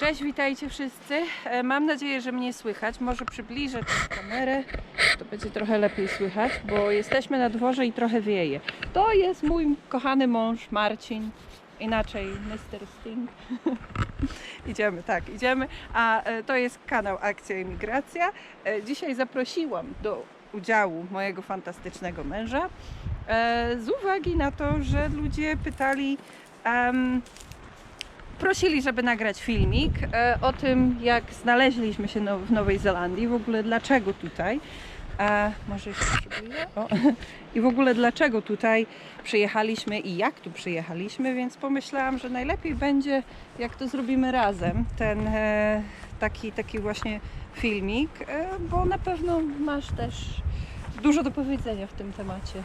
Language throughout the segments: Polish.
Cześć, witajcie wszyscy. E, Mam nadzieję, że mnie słychać. Może przybliżę kamerę, to będzie trochę lepiej słychać, bo jesteśmy na dworze i trochę wieje. To jest mój kochany mąż Marcin, inaczej Mr. Sting. idziemy, tak, idziemy. A e, to jest kanał Akcja Imigracja. E, Dzisiaj zaprosiłam do udziału mojego fantastycznego męża z uwagi na to, że ludzie pytali. em, prosili, żeby nagrać filmik e, o tym, jak znaleźliśmy się w Nowej Zelandii, w ogóle dlaczego tutaj. E, może jeszcze. I w ogóle dlaczego tutaj przyjechaliśmy i jak tu przyjechaliśmy, więc pomyślałam, że najlepiej będzie, jak to zrobimy razem, ten e, taki, taki właśnie filmik, e, bo na pewno masz też dużo do powiedzenia w tym temacie.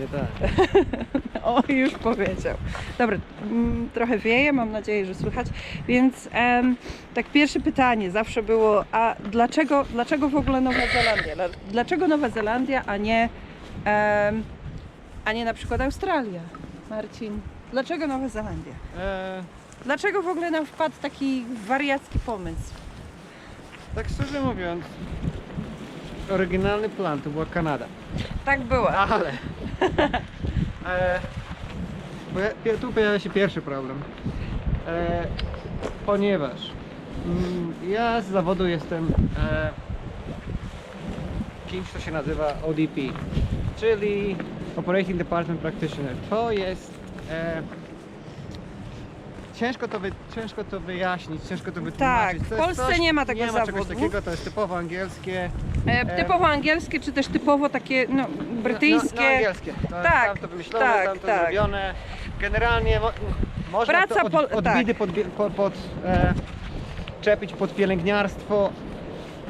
Nie tak. O, już powiedział. Dobra, mm, trochę wieje, mam nadzieję, że słychać. Więc em, tak pierwsze pytanie zawsze było, a dlaczego, dlaczego w ogóle Nowa Zelandia? Dla- Dlaczego Nowa Zelandia, a nie, em, a nie na przykład Australia? Marcin, dlaczego Nowa Zelandia? E, Dlaczego w ogóle nam wpadł taki wariacki pomysł? tak szczerze mówiąc, oryginalny plan to była Kanada. Tak było. Ale e, tu pojawia się pierwszy problem. E, ponieważ mm, ja z zawodu jestem e, kimś, co się nazywa ODP, czyli Operating Department Practitioner. To jest e, ciężko to, wy, ciężko to wyjaśnić, ciężko to wytłumaczyć. Tak, w To jest Polsce nie ma tego nie ma czegoś zawodu. takiego, to jest typowo angielskie. E, typowo angielskie, czy też typowo takie no, brytyjskie? No, no angielskie. To, Tak, tam to wymyślone, tak, tam to tak. zrobione. Generalnie mo, można Praca to od, pol- tak. bidy pod, pod, pod e, czepić pod pielęgniarstwo.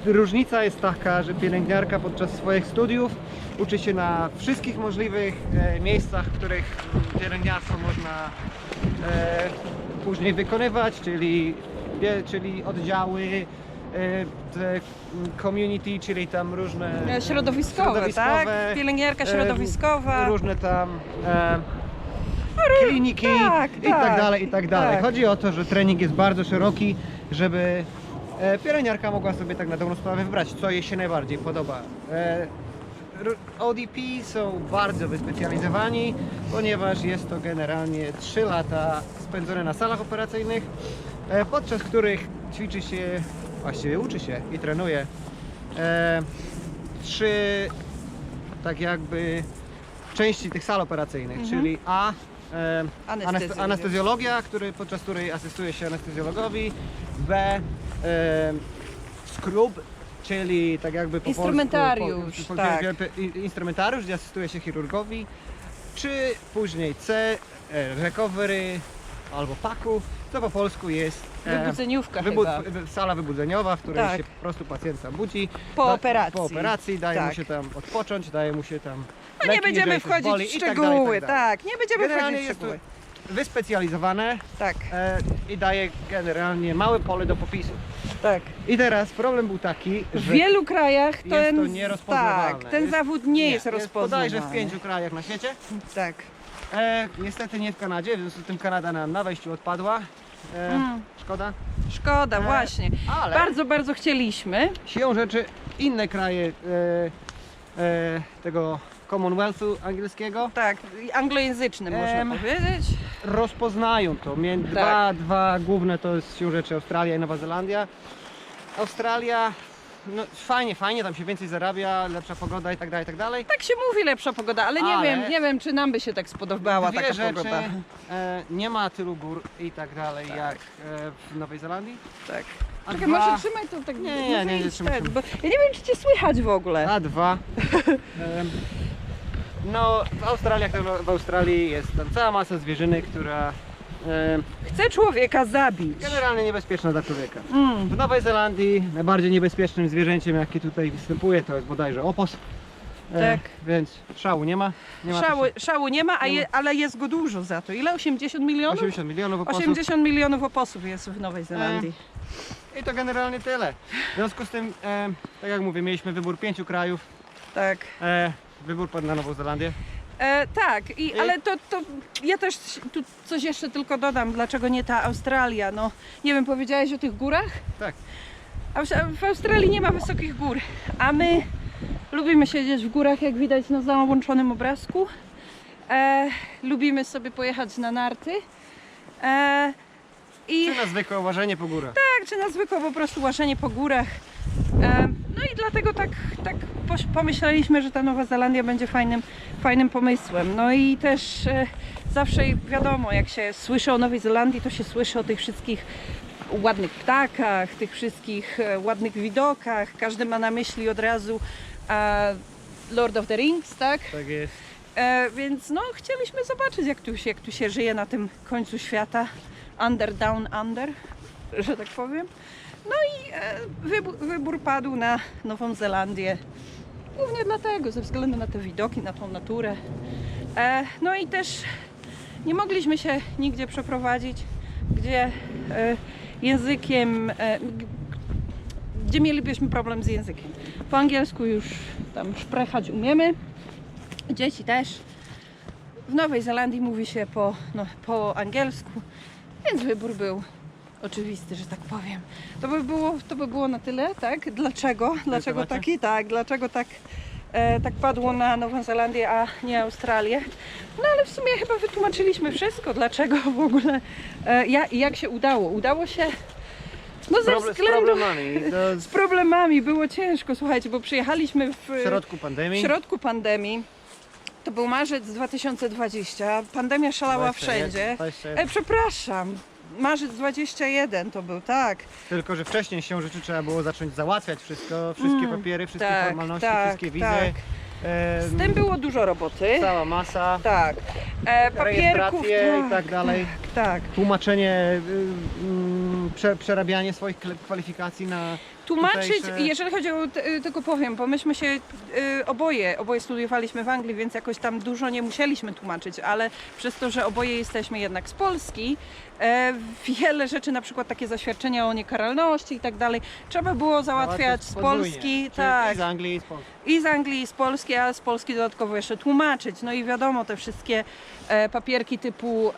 Różnica jest taka, że pielęgniarka podczas swoich studiów uczy się na wszystkich możliwych e, miejscach, w których pielęgniarstwo można e, później wykonywać, czyli, czyli oddziały, e, te community, czyli tam różne E, Środowiskowe, tak? Pielęgniarka e, środowiskowa. różne tam e, kliniki tak, i tak tak, dalej, i tak dalej. tak. Chodzi o to, że trening jest bardzo szeroki, żeby e, pielęgniarka mogła sobie tak na dobrą sprawę wybrać, co jej się najbardziej podoba. E, ODP są bardzo wyspecjalizowani, ponieważ jest to generalnie 3 lata spędzone na salach operacyjnych, e, podczas których ćwiczy się, właściwie uczy się i trenuje e, trzy tak jakby części tych sal operacyjnych, Mhm. czyli A e, Anestezja. aneste- anestezjologia, który, podczas której asystuje się anestezjologowi, B e, skrub, czyli tak jakby po Instrumentariusz, polsku, po, tak. po, i- instrumentariusz, gdzie asystuje się chirurgowi, czy później C, e, recovery albo paku, co po polsku jest e, Wybudzeniówka Wybud- chyba. sala wybudzeniowa, w której Tak. się po prostu pacjent sam budzi. Po operacji. Po operacji daje mu Tak. się tam odpocząć, daje mu się tam. No nie leki, będziemy jeżeli coś wchodzić boli w tak dalej, szczegóły, tak. dalej. tak, nie będziemy Generalnie wchodzić w jest szczegóły. wyspecjalizowane Tak, e, i daje generalnie małe pole do popisu. Tak. I teraz problem był taki, W że wielu krajach jest ten, to nierozpoznawalne. tak, ten Jest- zawód nie, jest Bodajże rozpoznawalny. w pięciu krajach na świecie. Tak. E, niestety nie w Kanadzie, w związku z tym Kanada nam na wejściu odpadła. E, Mm. Szkoda. Szkoda, E, właśnie. Ale Bardzo, bardzo chcieliśmy. siłą rzeczy inne kraje e, e, tego Commonwealthu angielskiego Tak, anglojęzyczny można Em, powiedzieć. rozpoznają to. Mię- Tak. Dwa, dwa główne to jest siłą rzeczy Australia i Nowa Zelandia. Australia, no fajnie, fajnie, tam się więcej zarabia, lepsza pogoda i tak dalej, i tak dalej. Tak się mówi lepsza pogoda, ale nie Ale- wiem, nie wiem czy nam by się tak spodobała Dwie taka rzeczy, pogoda. e, nie ma tylu gór i tak dalej Tak. jak e, w Nowej Zelandii. Tak. A Czekaj, dwa- może trzymaj to tak. Nie, może nie, nie, nie, idź trzymaj, ten, trzymaj. bo Ja nie wiem czy cię słychać w ogóle. A dwa. em, no, w Australii, jak to w Australii jest tam cała masa zwierzyny, która Chce człowieka zabić. generalnie niebezpieczna dla człowieka. Mm. W Nowej Zelandii najbardziej niebezpiecznym zwierzęciem, jakie tutaj występuje, to jest bodajże opos. E, Tak. Więc szału nie ma. nie ma Szału, też szału nie ma, a je, ale jest go dużo za to. Ile? 80 milionów? 80 milionów oposów. 80 milionów oposów jest w Nowej Zelandii. I to generalnie tyle. W związku z tym, e, tak jak mówię, mieliśmy wybór pięciu krajów. Tak. E, wybór padł na Nową Zelandię. E, tak, i, ale to, to ja też tu coś jeszcze tylko dodam, dlaczego nie ta Australia. No, nie wiem, powiedziałeś o tych górach? Tak. W Australii nie ma wysokich gór, a my lubimy siedzieć w górach, jak widać na załączonym obrazku. E, lubimy sobie pojechać na narty. E, I Czy na zwykłe łażenie po górach. tak, czy na zwykłe po prostu łażenie po górach. E, i dlatego tak, tak pomyśleliśmy, że ta Nowa Zelandia będzie fajnym, fajnym pomysłem. No i też e, zawsze wiadomo, jak się słyszy o Nowej Zelandii, to się słyszy o tych wszystkich ładnych ptakach, tych wszystkich e, ładnych widokach. Każdy ma na myśli od razu e, Lord of the Rings, tak? Tak jest. E, więc no, chcieliśmy zobaczyć, jak tu, się, jak tu się żyje na tym końcu świata. Under, down, under, że tak powiem. No i e, wybór, wybór padł na Nową Zelandię. Głównie dlatego, ze względu na te widoki, na tą naturę. E, no i też nie mogliśmy się nigdzie przeprowadzić, gdzie e, językiem, gdzie mielibyśmy problem z językiem. Po angielsku już tam szprechać umiemy, dzieci też. W Nowej Zelandii mówi się po, no, po angielsku, więc wybór był oczywisty, że tak powiem. To by było, to by było na tyle, tak? Dlaczego? Dlaczego taki? Tak, dlaczego tak, e, tak padło na Nową Zelandię, a nie Australię? No ale w sumie chyba wytłumaczyliśmy wszystko, dlaczego w ogóle, e, ja, i jak się udało. Udało się, no ze Problem, z względu... problemami. Do, Z problemami było ciężko, słuchajcie, bo przyjechaliśmy w, w środku w pandemii. środku pandemii. To był marzec 2020. Pandemia szalała 21, wszędzie. 21. E, przepraszam, marzec 21 to był, tak. Tylko, że wcześniej się rzeczy trzeba było zacząć załatwiać wszystko, wszystkie Mm, papiery, wszystkie tak, formalności, tak, wszystkie wizy. tak. Z tym było dużo roboty. Cała masa, Tak. E, papierków. rejestracje i tak dalej. Tak. Tłumaczenie, y, mm, prze, przerabianie swoich kle- kwalifikacji na Tłumaczyć, tutejsze- jeżeli chodzi o, t- y, tylko powiem, bo myśmy się y, oboje, oboje studiowaliśmy w Anglii, więc jakoś tam dużo nie musieliśmy tłumaczyć, ale przez to, że oboje jesteśmy jednak z Polski, e, wiele rzeczy, na przykład takie zaświadczenia o niekaralności i tak dalej, trzeba było załatwiać z podwójnie. Polski, Czyli tak, I z Anglii, i z Polski. i z Anglii, i z Polski, a z Polski dodatkowo jeszcze tłumaczyć. No i wiadomo, te wszystkie e, papierki typu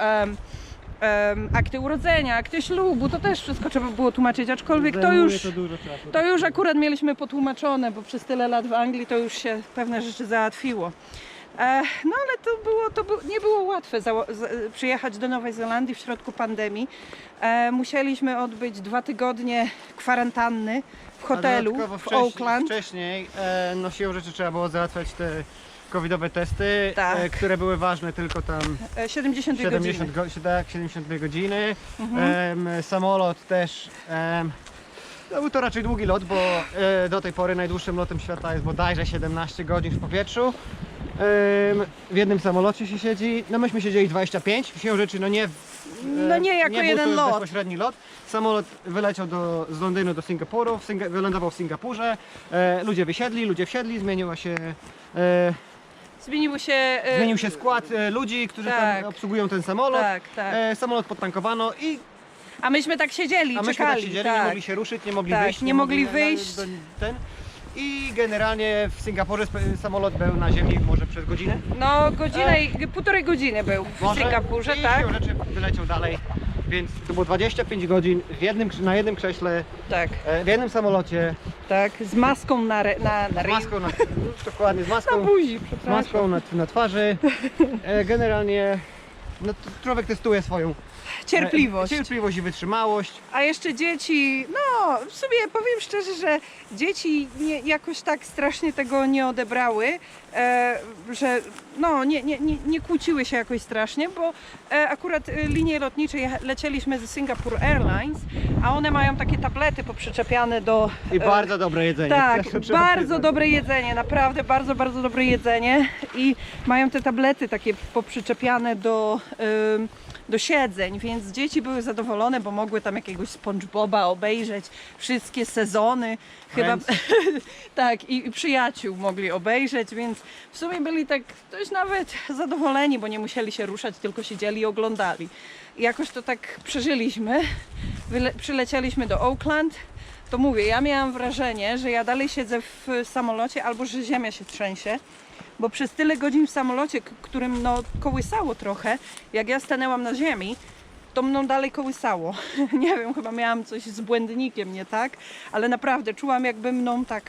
akty urodzenia, akty ślubu, to też wszystko trzeba było tłumaczyć, aczkolwiek to już... To. To już akurat mieliśmy potłumaczone, bo przez tyle lat w Anglii to już się pewne rzeczy załatwiło. E, no ale to, było, to nie było łatwe z, przyjechać do Nowej Zelandii w środku pandemii. E, musieliśmy odbyć dwa tygodnie kwarantanny w hotelu w wcześniej, Auckland. Wcześniej e, no siłą rzeczy trzeba było załatwiać te covidowe testy, Tak. e, które były ważne tylko tam E, 72 70, godziny. go, tak, 72 godziny. Mhm. Samolot też. no był to raczej długi lot, bo e, do tej pory najdłuższym lotem świata jest bodajże 17 godzin w powietrzu. Em, w jednym samolocie się siedzi, no myśmy siedzieli 25, siłą rzeczy no nie w, e, No nie jako był jeden to lot. bezpośredni lot. Samolot wyleciał do, z Londynu do Singapuru, w Singa, wylądował w Singapurze, e, ludzie wysiedli, ludzie wsiedli, zmieniła się, e, Zmienił się... e, zmienił się skład e, ludzi, którzy tak. tam obsługują ten samolot. Tak, tak. E, samolot podtankowano i A myśmy tak siedzieli, a myśmy czekali. tak siedzieli, tak. nie mogli się ruszyć, nie mogli Tak, wyjść. nie mogli wyjść. do- ten. I generalnie w Singapurze sp- samolot był na ziemi może przez godzinę. No godzinę, i- półtorej godziny był w Może. Singapurze, I tak? siłą rzeczy wyleciał dalej. Więc to było 25 godzin w jednym, krz- na jednym krześle, Tak, e, w jednym samolocie, tak. Z maską na, re, na, na z maską na, dokładnie z Na maską, buzi, z przepraszam. maską na, na twarzy. E, generalnie no, człowiek testuje swoją e, Cierpliwość. cierpliwość i wytrzymałość. A jeszcze dzieci, no w sumie powiem szczerze, że dzieci nie, jakoś tak strasznie tego nie odebrały, e, że no nie, nie, nie, nie kłóciły się jakoś strasznie, bo e, akurat e, linie lotnicze lecieliśmy ze Singapore Airlines, a one mają takie tablety poprzyczepiane do... I e, bardzo dobre jedzenie. Tak, trzeba bardzo przyznać. dobre jedzenie, naprawdę bardzo, bardzo dobre jedzenie i mają te tablety takie poprzyczepiane do, ym, do siedzeń, więc dzieci były zadowolone, bo mogły tam jakiegoś SpongeBoba obejrzeć, wszystkie sezony, chyba tak i, i przyjaciół mogli obejrzeć, więc w sumie byli tak dość nawet zadowoleni, bo nie musieli się ruszać, tylko siedzieli i oglądali. I jakoś to tak przeżyliśmy. Wyle- przylecieliśmy do Auckland, to mówię, ja miałam wrażenie, że ja dalej siedzę w samolocie albo że ziemia się trzęsie, bo przez tyle godzin w samolocie, którym no kołysało trochę, jak ja stanęłam na ziemi, to mną dalej kołysało. nie wiem, chyba miałam coś z błędnikiem, nie tak? Ale naprawdę czułam jakby mną tak,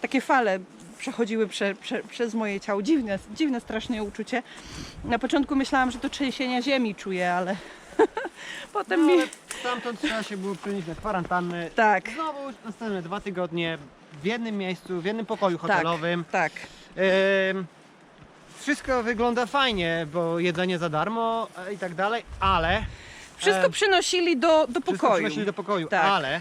takie fale przechodziły prze, prze, przez moje ciało. Dziwne, dziwne strasznie uczucie. Na początku myślałam, że to trzęsienia ziemi czuję, ale potem No, mi... stamtąd trzeba się było przenieść na kwarantannę. Tak, Znowu następne dwa tygodnie w jednym miejscu, w jednym pokoju hotelowym. tak. Ym, wszystko wygląda fajnie, bo jedzenie za darmo e, i tak dalej, ale Wszystko E, przynosili do, do wszystko pokoju. przynosili do pokoju, Tak. ale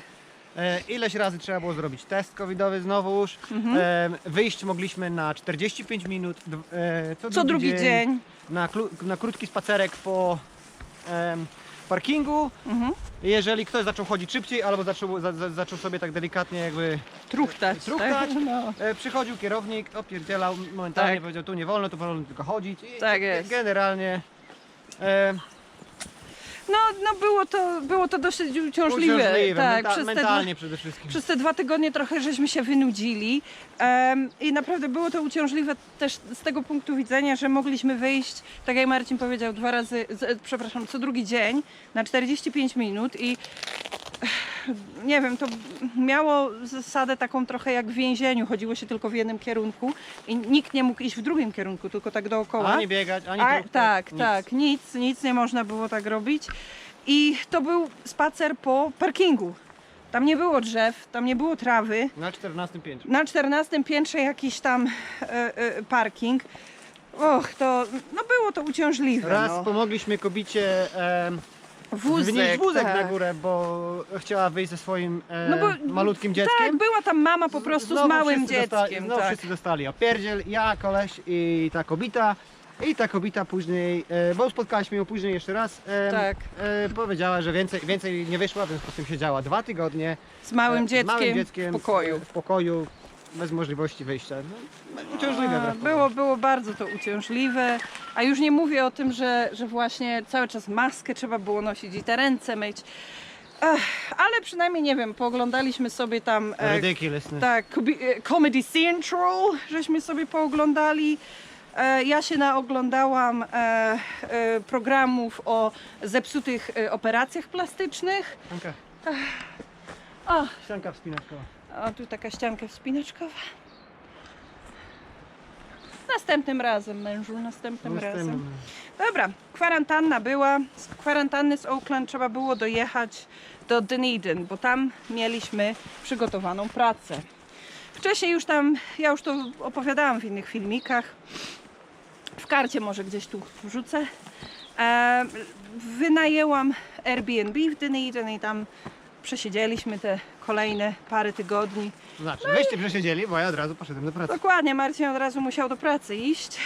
e, ileś razy trzeba było zrobić test covidowy znowuż. Mhm. Em, wyjść mogliśmy na 45 minut e, co, Co drugi dzień. Na, klu- na krótki spacerek po em, parkingu. Mhm. Jeżeli ktoś zaczął chodzić szybciej albo zaczął, za, za, zaczął sobie tak delikatnie jakby Truchtać. Truchtać. Tak? No. E, przychodził kierownik, opierdzielał momentalnie, Tak. powiedział tu nie wolno, tu wolno tylko chodzić. I Tak jest. Generalnie e, No, no było, to, było to dosyć uciążliwe. uciążliwe, tak, menta- przez, te dwa, mentalnie przede wszystkim. przez te dwa tygodnie trochę żeśmy się wynudzili em, i naprawdę było to uciążliwe też z tego punktu widzenia, że mogliśmy wyjść, tak jak Marcin powiedział, dwa razy, z, przepraszam, co drugi dzień na 45 minut i nie wiem, to miało zasadę taką trochę jak w więzieniu, chodziło się tylko w jednym kierunku i nikt nie mógł iść w drugim kierunku, tylko tak dookoła. Ani biegać, ani A, truchtać, tak, nic. tak, nic, nic nie można było tak robić. I to był spacer po parkingu. Tam nie było drzew, tam nie było trawy. Na 14 piętrze. Na 14 piętrze jakiś tam e, e, parking. Och, to no było to uciążliwe. Raz no. pomogliśmy kobicie e, Wózek, wnieść wózek tak. na górę, bo chciała wyjść ze swoim e, No bo- malutkim dzieckiem. Tak, była tam mama po prostu Znowu z małym wszyscy Dostali, dzieckiem. znowu tak. wszyscy dostali opierdziel, ja, koleś i ta kobita. I ta kobita później, e, bo spotkaliśmy ją później jeszcze raz, e, Tak. e, powiedziała, że więcej, więcej nie wyszła, w związku z tym siedziała dwa tygodnie Z małym e, dzieckiem, małym dzieckiem w pokoju. w pokoju, bez możliwości wyjścia. No, uciążliwe A, wbrew było, pozorom. było bardzo to uciążliwe, a już nie mówię o tym, że, że właśnie cały czas maskę trzeba było nosić i te ręce myć. Ech, ale przynajmniej nie wiem, pooglądaliśmy sobie tam e, Ridiculous. no. tak, e, Comedy Central, żeśmy sobie pooglądali. E, Ja się naoglądałam e, e, programów o zepsutych e, operacjach plastycznych. Ścianka, O, ścianka wspinaczkowa. A tu taka ścianka wspinaczkowa. Następnym razem, mężu, następnym razem. Następnym. Dobra, kwarantanna była. Z kwarantanny z Oakland trzeba było dojechać do Dunedin, bo tam mieliśmy przygotowaną pracę. Wcześniej już tam, ja już to opowiadałam w innych filmikach. W karcie może gdzieś tu wrzucę. E, wynajęłam Airbnb w Dunedin i tam przesiedzieliśmy te kolejne parę tygodni. To Znaczy, wyście przesiedzieli, bo ja od razu poszedłem do pracy. Dokładnie, Marcin od razu musiał do pracy iść.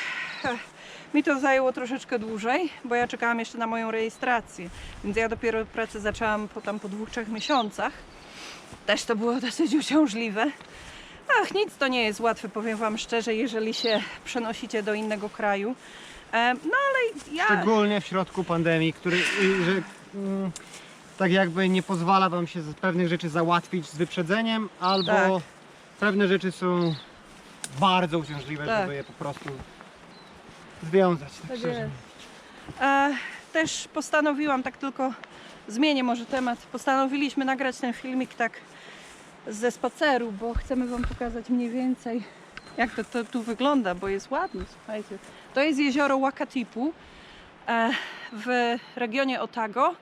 Mi to zajęło troszeczkę dłużej, bo ja czekałam jeszcze na moją rejestrację. Więc ja dopiero pracę zaczęłam po, tam po dwóch, trzech miesiącach. Też to było dosyć uciążliwe. Ach, nic to nie jest łatwe, powiem Wam szczerze, jeżeli się przenosicie do innego kraju. E, No ale ja... Szczególnie w środku pandemii, który, i, że mm, tak jakby nie pozwala wam się z pewnych rzeczy załatwić z wyprzedzeniem, albo Tak. pewne rzeczy są bardzo uciążliwe, Tak. żeby je po prostu związać. Tak Tak szczerze. jest. E, też postanowiłam, tak tylko zmienię może temat, postanowiliśmy nagrać ten filmik tak ze spaceru, bo chcemy Wam pokazać mniej więcej jak to, to tu wygląda, bo jest ładnie, słuchajcie. To jest jezioro Wakatipu e, w regionie Otago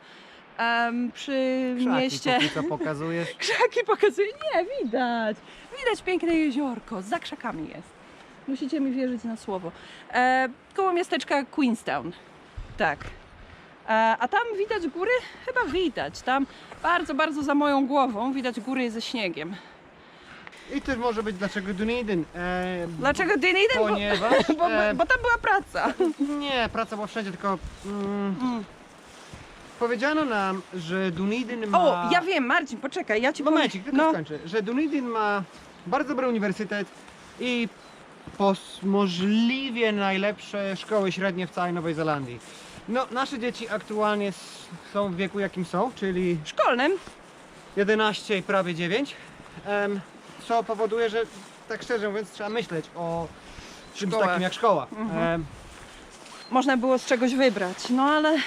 em, przy Krzaki mieście... póki co pokazujesz. Krzaki pokazuje. Nie, widać. Widać piękne jeziorko. Za krzakami jest. Musicie mi wierzyć na słowo. E, koło miasteczka Queenstown. Tak. E, a tam widać góry? Chyba widać. Tam bardzo, bardzo za moją głową widać góry ze śniegiem. I też może być dlaczego Dunedin. E, Dlaczego Dunedin? Ponieważ bo, bo, e, bo tam była praca. nie, praca była wszędzie, tylko mm, Mm. Powiedziano nam, że Dunedin ma... O, ja wiem, Marcin, poczekaj, ja ci powiem. Momencik, tylko No, skończę. Że Dunedin ma bardzo dobry uniwersytet i pos- możliwie najlepsze szkoły średnie w całej Nowej Zelandii. No, nasze dzieci aktualnie s- są w wieku jakim są, czyli szkolnym. 11 i prawie 9, em, co powoduje, że tak szczerze mówiąc trzeba myśleć o czymś takim jak szkoła. Mhm. Można było z czegoś wybrać, no ale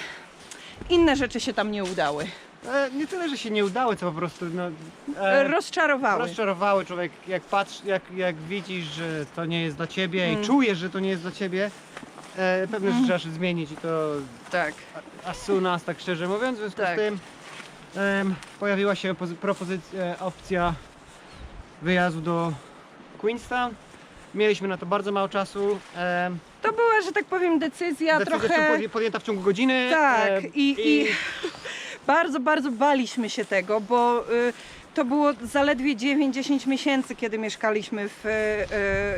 inne rzeczy się tam nie udały. e, nie tyle, że się nie udały, co po prostu no, E, e, Rozczarowały. rozczarowały człowiek, jak patrz, jak, jak widzisz, że to nie jest dla ciebie i czujesz, że to nie jest dla ciebie, e, pewne rzeczy trzeba się zmienić i to Tak. as soon as, tak szczerze mówiąc, w związku Tak. z tym em, pojawiła się pozy- propozycja, opcja wyjazdu do Queenstown. Mieliśmy na to bardzo mało czasu. em, To była, że tak powiem, decyzja, decyzja trochę... podję- podjęta w ciągu godziny. Tak, em, i, i bardzo, bardzo baliśmy się tego, bo y, to było zaledwie 9-10 miesięcy, kiedy mieszkaliśmy w, y,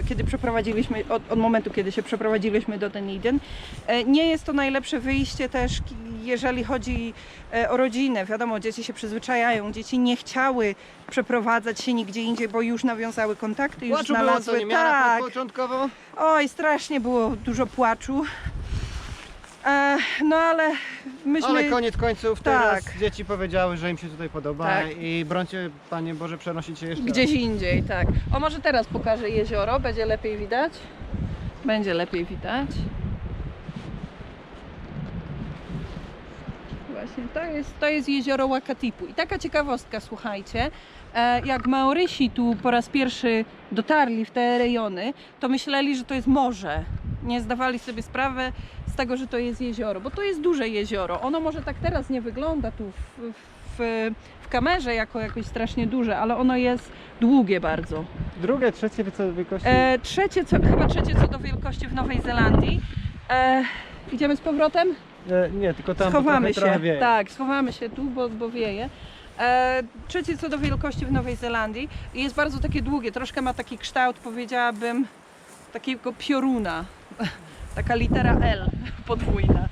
y, kiedy przeprowadziliśmy, od, od momentu, kiedy się przeprowadziliśmy do Dunedin. E, Nie jest to najlepsze wyjście też, jeżeli chodzi e, o rodzinę. Wiadomo, dzieci się przyzwyczajają, dzieci nie chciały przeprowadzać się nigdzie indziej, bo już nawiązały kontakty, już Płaczu było co znalazły... nie tak, początkowo. Oj, strasznie było dużo płaczu. E, no ale myśmy... Ale koniec końców Tak. teraz dzieci powiedziały, że im się tutaj podoba Tak. i brońcie Panie Boże przenosić się jeszcze Gdzieś indziej, tak. O, może teraz pokażę jezioro, będzie lepiej widać? Będzie lepiej widać. Właśnie, to jest, to jest jezioro Wakatipu. I taka ciekawostka, słuchajcie, e, jak Maorysi tu po raz pierwszy dotarli w te rejony, to myśleli, że to jest morze. Nie zdawali sobie sprawy z tego, że to jest jezioro, bo to jest duże jezioro. Ono może tak teraz nie wygląda tu w, w, w kamerze jako jakoś strasznie duże, ale ono jest długie bardzo. Drugie, trzecie co wielkości. E, trzecie, co, chyba trzecie co do wielkości w Nowej Zelandii. E, idziemy z powrotem? E, nie, tylko tam schowamy się. wieje. Tak, schowamy się tu, bo, bo wieje. E, trzecie co do wielkości w Nowej Zelandii. I Jest bardzo takie długie, troszkę ma taki kształt, powiedziałabym, takiego pioruna. Taka litera L podwójna.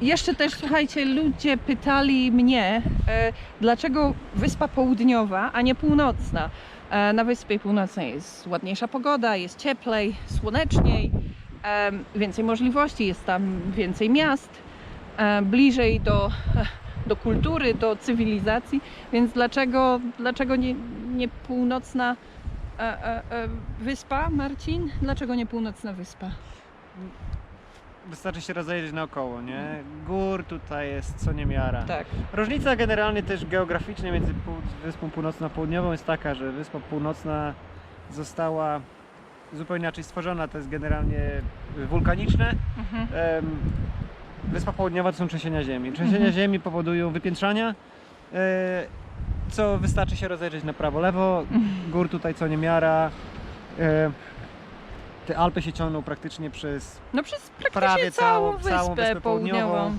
Jeszcze też, słuchajcie, ludzie pytali mnie, e, dlaczego Wyspa Południowa, a nie Północna. E, na Wyspie Północnej jest ładniejsza pogoda, jest cieplej, słoneczniej, em, więcej możliwości, jest tam więcej miast, e, bliżej do, do kultury, do cywilizacji, więc dlaczego, dlaczego nie, nie północna e, e, e, wyspa, Marcin? Dlaczego nie północna wyspa? Wystarczy się rozejrzeć naokoło, nie? Gór tutaj jest co niemiara. Tak. Różnica generalnie też geograficznie między Wyspą Północną a Południową jest taka, że Wyspa Północna została zupełnie inaczej stworzona. To jest generalnie wulkaniczne. Mhm. Wyspa Południowa to są trzęsienia ziemi. Trzęsienia Mhm. ziemi powodują wypiętrzania, e, co wystarczy się rozejrzeć na prawo, lewo. Mhm. Gór tutaj co niemiara. Te Alpy się ciągną praktycznie przez No przez praktycznie Prawie całą, wyspę, południową.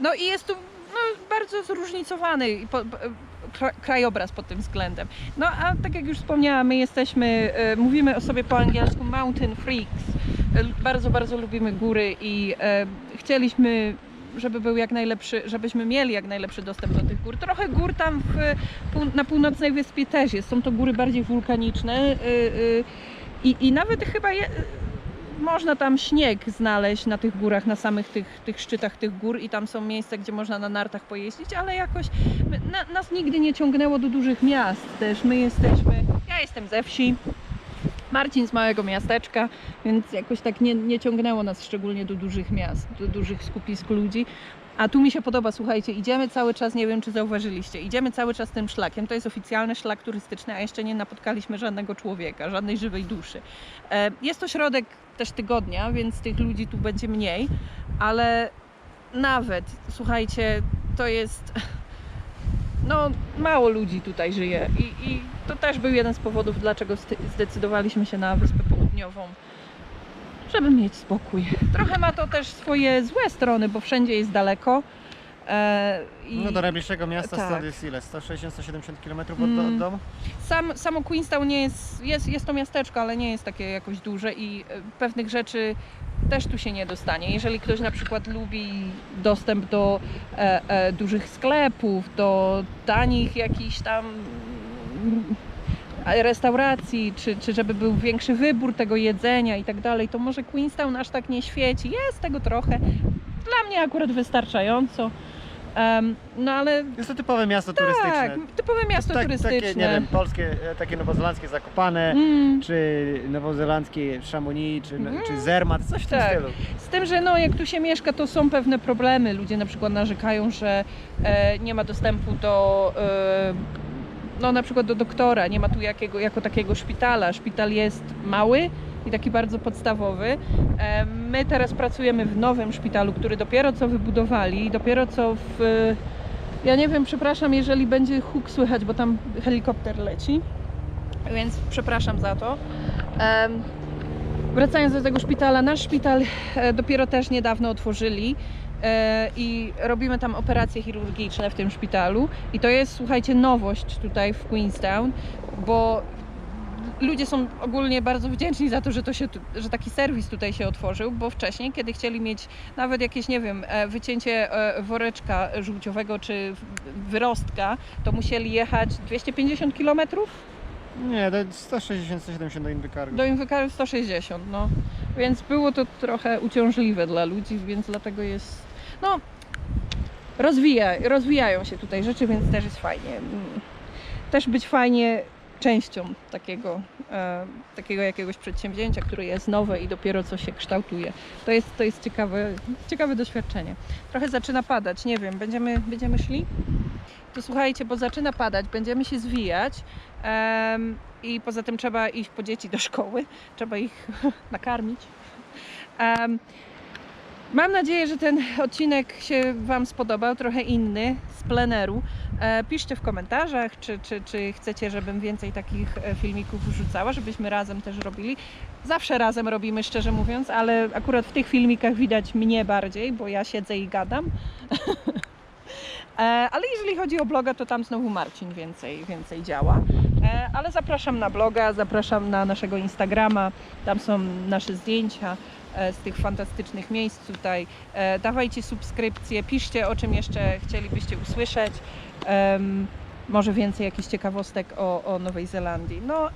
No i jest tu no, bardzo zróżnicowany i po, po- kra- krajobraz pod tym względem. No a tak jak już wspomniałam, my jesteśmy, e, mówimy o sobie po angielsku mountain freaks. E, bardzo, bardzo lubimy góry i e, chcieliśmy żeby był jak najlepszy, żebyśmy mieli jak najlepszy dostęp do tych gór. Trochę gór tam w, pół, na północnej wyspie też jest. Są to góry bardziej wulkaniczne y, y, i, i nawet chyba je, można tam śnieg znaleźć na tych górach, na samych tych, tych szczytach tych gór i tam są miejsca, gdzie można na nartach pojeździć, ale jakoś na, nas nigdy nie ciągnęło do dużych miast też. My jesteśmy, ja jestem ze wsi, Marcin z małego miasteczka, więc jakoś tak nie, nie ciągnęło nas szczególnie do dużych miast, do dużych skupisk ludzi. A tu mi się podoba, słuchajcie, idziemy cały czas, nie wiem czy zauważyliście, idziemy cały czas tym szlakiem. To jest oficjalny szlak turystyczny, a jeszcze nie napotkaliśmy żadnego człowieka, żadnej żywej duszy. E, Jest to środek też tygodnia, więc tych ludzi tu będzie mniej, ale nawet, słuchajcie, to jest. No, mało ludzi tutaj żyje i, i to też był jeden z powodów, dlaczego zdecydowaliśmy się na Wyspę Południową, żeby mieć spokój. Trochę ma to też swoje złe strony, bo wszędzie jest daleko. E, i No do najbliższego miasta tak. stąd jest ile? 160-170 km od, Mm. od domu? sam, samo Queenstown nie jest, jest, jest to miasteczko, ale nie jest takie jakoś duże i e, pewnych rzeczy też tu się nie dostanie. Jeżeli ktoś na przykład lubi dostęp do e, e, dużych sklepów, do tanich jakichś tam restauracji, czy, czy żeby był większy wybór tego jedzenia i tak dalej, to może Queenstown aż tak nie świeci. Jest tego trochę. Dla mnie akurat wystarczająco. Em, no ale Jest to typowe miasto turystyczne. tak, typowe miasto Tak- turystyczne. Takie, nie wiem, polskie, e, takie nowozelandzkie Zakopane, Mm. czy nowozelandzkie Chamonix, czy, Mhm. czy Zermatt, coś w tym Tak. stylu. Z tym, że no, jak tu się mieszka, to są pewne problemy. Ludzie na przykład narzekają, że e, nie ma dostępu do, e, no na przykład do doktora, nie ma tu jakiego, jako takiego szpitala. Szpital jest mały i taki bardzo podstawowy. My teraz pracujemy w nowym szpitalu, który dopiero co wybudowali, dopiero co w... Ja nie wiem, przepraszam, jeżeli będzie huk słychać, bo tam helikopter leci, więc przepraszam za to. Wracając do tego szpitala, nasz szpital e, dopiero też niedawno otworzyli i robimy tam operacje chirurgiczne w tym szpitalu. I to jest, słuchajcie, nowość tutaj w Queenstown, bo ludzie są ogólnie bardzo wdzięczni za to, że, to się, że taki serwis tutaj się otworzył, bo wcześniej, kiedy chcieli mieć nawet jakieś, nie wiem, e, wycięcie e, woreczka żółciowego czy wyrostka, to musieli jechać 250 kilometrów Nie, to 160-170 do Indykargu. do Inwykaru 160, no. Więc było to trochę uciążliwe dla ludzi, więc dlatego jest. No, rozwija, rozwijają się tutaj rzeczy, więc też jest fajnie. Też być fajnie częścią takiego, e, takiego jakiegoś przedsięwzięcia, które jest nowe i dopiero co się kształtuje. To jest, to jest ciekawe, ciekawe doświadczenie. Trochę zaczyna padać, nie wiem, będziemy, będziemy szli? To słuchajcie, bo zaczyna padać, będziemy się zwijać. Em, I poza tym trzeba iść po dzieci do szkoły, trzeba ich nakarmić. Em, mam nadzieję, że ten odcinek się Wam spodobał, trochę inny z pleneru. E, piszcie w komentarzach, czy, czy, czy chcecie, żebym więcej takich e, filmików wrzucała, żebyśmy razem też robili. Zawsze razem robimy, szczerze mówiąc, ale akurat w tych filmikach widać mnie bardziej, bo ja siedzę i gadam. E, Ale jeżeli chodzi o bloga, to tam znowu Marcin więcej, więcej działa. E, Ale zapraszam na bloga, zapraszam na naszego Instagrama. Tam są nasze zdjęcia e, z tych fantastycznych miejsc tutaj. E, Dawajcie subskrypcje, piszcie o czym jeszcze chcielibyście usłyszeć. Może więcej jakichś ciekawostek o, o Nowej Zelandii. No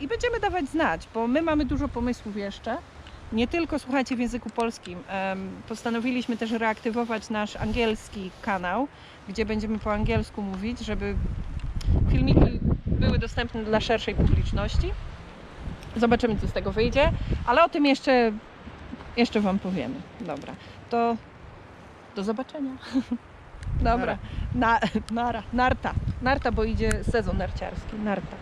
i będziemy dawać znać, bo my mamy dużo pomysłów jeszcze. Nie tylko słuchajcie w języku polskim. Postanowiliśmy też reaktywować nasz angielski kanał, gdzie będziemy po angielsku mówić, żeby filmiki były dostępne dla szerszej publiczności. Zobaczymy, co z tego wyjdzie, ale o tym jeszcze, jeszcze Wam powiemy. Dobra, to do zobaczenia. Dobra, na, nara, narta, narta, bo idzie sezon narciarski, narta.